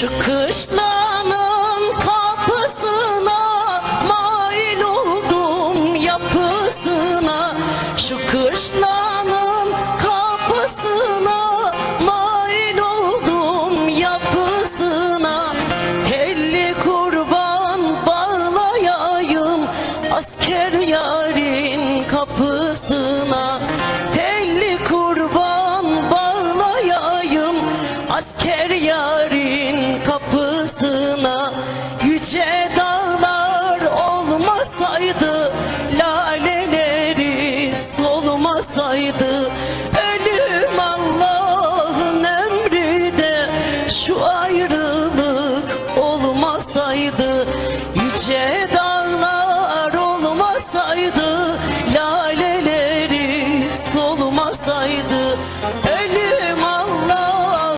Şu kışlanın kapısına mail oldum yapısına. Şu kışlanın kapısına mail oldum yapısına. Telli kurban bağlayayım asker yarın kapısına. Telli kurban bağlayayım asker yarın olsaydı Ölüm Allah'ın emri de Şu ayrılık olmasaydı Yüce dağlar olmasaydı